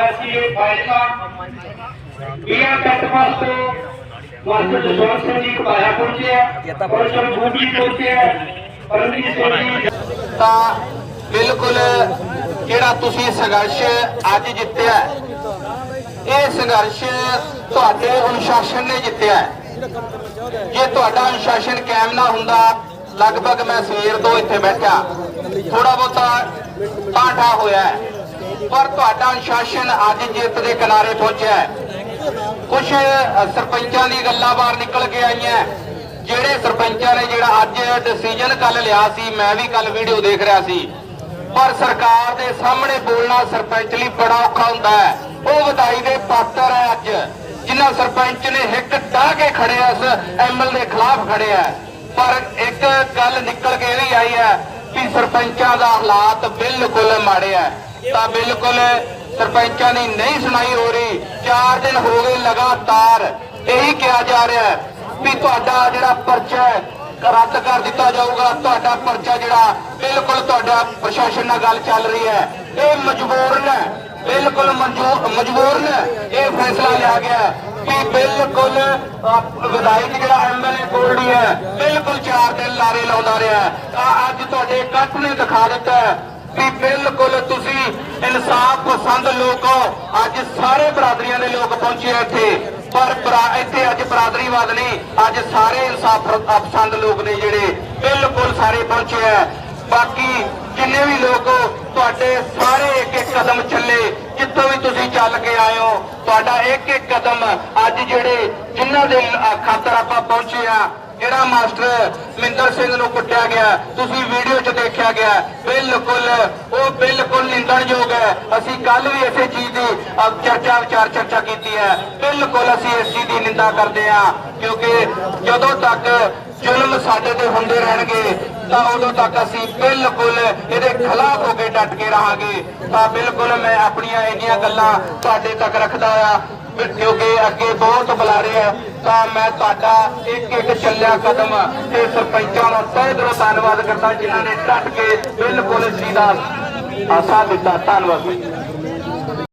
ਅਸੀਂ ਇਹ ਫਾਇਦਾ। ਇਹ ਤੋਂ ਮਾਸਟਰ ਜਸਵੰਤ ਸਿੰਘ ਜੀ ਕਪਾਇਆ ਪਹੁੰਚਿਆ ਪ੍ਰੋਫੈਸਰ ਬੂਟੀ ਪਹੁੰਚਿਆ ਪਰਮਜੀਤ ਸਿੰਘ ਜੀ। ਤਾਂ ਬਿਲਕੁਲ ਜਿਹੜਾ ਤੁਸੀਂ ਸੰਘਰਸ਼ ਅੱਜ ਜਿੱਤਿਆ ਇਹ ਸੰਘਰਸ਼ ਤੁਹਾਡੇ ਅਨੁਸ਼ਾਸਨ ਨੇ ਜਿੱਤਿਆ ਜੇ ਤੁਹਾਡਾ ਅਨੁਸ਼ਾਸਨ ਕਾਇਮ ਨਾ ਹੁੰਦਾ, ਲਗਭਗ ਮੈਂ ਸਵੇਰ ਤੋਂ ਇੱਥੇ ਬੈਠਾ। ਥੋੜਾ ਬਹੁਤਾ ਪਾਠਾ ਹੋਇਆ ਪਰ ਤੁਹਾਡਾ ਅਨੁਸ਼ਾਸਨ ਅੱਜ ਜਿੱਤ ਦੇ ਕਿਨਾਰੇ ਪਹੁੰਚਿਆ ਹੈ। ਕੁਝ ਸਰਪੰਚਾਂ ਦੀ ਗੱਲਾਂ ਬਾਹਰ ਨਿਕਲ ਕੇ ਆਈਆਂ। ਜਿਹੜੇ ਸਰਪੰਚਾਂ ਨੇ ਜਿਹੜਾ ਅੱਜ ਡਿਸੀਜਨ ਕੱਲ ਲਿਆ ਸੀ, ਮੈਂ ਵੀ ਕੱਲ ਵੀਡੀਓ ਦੇਖ ਰਿਹਾ ਸੀ। ਪਰ ਸਰਕਾਰ ਦੇ ਸਾਹਮਣੇ ਬੋਲਣਾ ਸਰਪੰਚ ਲਈ ਬੜਾ ਔਖਾ ਹੁੰਦਾ ਹੈ। ਉਹ ਵਧਾਈ ਦੇ ਪਾਤਰ ਹੈ ਅੱਜ। ਜਿਨ੍ਹਾਂ ਸਰਪੰਚ ਨੇ ਹਿੱਕ ਡਾਹ ਕੇ ਖੜਿਆ ਇਸ ਐਮਐਲ ਦੇ ਖਿਲਾਫ ਖੜਿਆ ਪਰ ਇੱਕ ਗੱਲ ਨਿਕਲ ਕੇ ਇਹ ਵੀ ਆਈ ਹੈ ਕਿ ਸਰਪੰਚਾਂ ਦਾ ਹਾਲਾਤ ਬਿਲਕੁਲ ਮਾੜੇ ਹੈ ਤਾਂ ਬਿਲਕੁਲ ਸਰਪੰਚਾਂ ਦੀ ਨਹੀਂ ਸੁਣਾਈ ਹੋ ਰਹੀ। 4 ਦਿਨ ਹੋ ਗਏ ਲਗਾਤਾਰ ਇਹੀ ਕਿਹਾ ਜਾ ਰਿਹਾ ਹੈ ਵੀ ਤੁਹਾਡਾ ਜਿਹੜਾ ਪਰਚਾ ਰੱਦ ਕਰ ਦਿੱਤਾ ਜਾਊਗਾ। ਤੁਹਾਡਾ ਪਰਚਾ ਜਿਹੜਾ ਬਿਲਕੁਲ ਤੁਹਾਡਾ ਪ੍ਰਸ਼ਾਸਨ ਨਾਲ ਗੱਲ ਚੱਲ ਰਹੀ ਹੈ। ਇਹ ਮਜਬੂਰਨ ਹੈ, ਬਿਲਕੁਲ ਮਨਜ਼ੂਰ ਮਜਬੂਰਨ ਇਹ ਫੈਸਲਾ ਲਿਆ ਗਿਆ ਕਿ ਬਿਲਕੁਲ ਵਿਧਾਇਕ ਜਿਹੜਾ ਐਮਐਲਏ ਕੋਲਡੀ ਹੈ ਬਿਲਕੁਲ ਚਾਰ ਦਿਨ ਲਾਰੇ ਲਾਉਂਦਾ ਰਿਹਾ ਅੱਜ ਤੁਹਾਡੇ ਇਕੱਠ ਨੇ ਦਿਖਾ ਦਿੱਤਾ ਵੀ ਬਿਲਕੁਲ ਤੁਸੀਂ ਇਨਸਾਫ ਪਸੰਦ ਲੋਕ ਅੱਜ ਸਾਰੇ ਬਰਾਦਰੀਆਂ ਦੇ ਲੋਕ ਪਹੁੰਚੇ ਇੱਥੇ। ਪਰ ਇੱਥੇ ਅੱਜ ਬਰਾਦਰੀਵਾਦ ਨਹੀਂ ਅੱਜ ਸਾਰੇ ਇਨਸਾਫ ਪਸੰਦ ਲੋਕ ਨੇ ਜਿਹੜੇ ਬਿਲਕੁਲ ਸਾਰੇ ਪਹੁੰਚੇ ਆ। ਬਾਕੀ ਜਿੰਨੇ ਵੀ ਲੋਕ ਹੋ, ਤੁਹਾਡੇ ਸਾਰੇ ਇੱਕ ਇੱਕ ਕਦਮ ਚੱਲੇ ਜਿੱਥੋਂ ਵੀ ਤੁਸੀਂ ਚੱਲ ਕੇ ਆਏ ਹੋ ਤੁਹਾਡਾ ਇੱਕ ਇੱਕ ਕਦਮ ਅੱਜ ਜਿਹੜੇ ਜਿਨ੍ਹਾਂ ਦੇ ਖਾਤਰ ਆਪਾਂ ਪਹੁੰਚੇ ਆ ਜਿਹੜਾ ਮਾਸਟਰ ਮਿੰਦਰ ਸਿੰਘ ਨੂੰ ਕੁੱਟਿਆ ਗਿਆ, ਤੁਸੀਂ ਵੀਡੀਓ 'ਚ ਦੇਖਿਆ ਗਿਆ, ਬਿਲਕੁਲ, ਉਹ ਬਿਲਕੁਲ ਨਿੰਦਣਯੋਗ ਹੈ। ਅਸੀਂ ਕੱਲ ਵੀ ਇਸੇ ਚੀਜ਼ ਦੀ ਚਰਚਾ ਵਿਚਾਰ ਚਰਚਾ ਕੀਤੀ ਹੈ। ਬਿਲਕੁਲ ਅਸੀਂ ਇਸ ਚੀਜ਼ ਦੀ ਨਿੰਦਾ ਕਰਦੇ ਹਾਂ, ਕਿਉਂਕਿ ਜਦੋਂ ਤੱਕ ਜ਼ੁਲਮ ਸਾਡੇ ਤੇ ਹੁੰਦੇ ਰਹਿਣਗੇ, ਤਾਂ ਉਦੋਂ ਤੱਕ ਅਸੀਂ ਬਿਲਕੁਲ ਇਹਦੇ ਖਿਲਾਫ ਹੋ ਕੇ ਡਟ ਕੇ ਰਹਾਂਗੇ। ਤਾਂ ਬਿਲਕੁਲ ਮੈਂ ਆਪਣੀਆਂ ਇੰਨੀਆਂ ਗੱਲਾਂ ਤੁਹਾਡੇ ਤੱਕ ਰੱਖਦਾ ਆ ਕਿਉਂਕਿ ਅੱਗੇ ਬਹੁਤ ਬੁਲਾਰੇ ਆ ਤਾਂ ਮੈਂ ਤੁਹਾਡਾ ਇੱਕ ਇੱਕ ਚੱਲਿਆ ਕਦਮ ਤੇ ਸਰਪੰਚਾਂ ਦਾ ਤਹਿ ਦਿਲੋਂ ਧੰਨਵਾਦ ਕਰਦਾ, ਜਿਨ੍ਹਾਂ ਨੇ ਡਟ ਕੇ ਬਿਲਕੁਲ ਇਸ ਚੀਜ਼ ਦਾ ਆਸਾਨ ਦਿੱਤਾ। ਧੰਨਵਾਦ।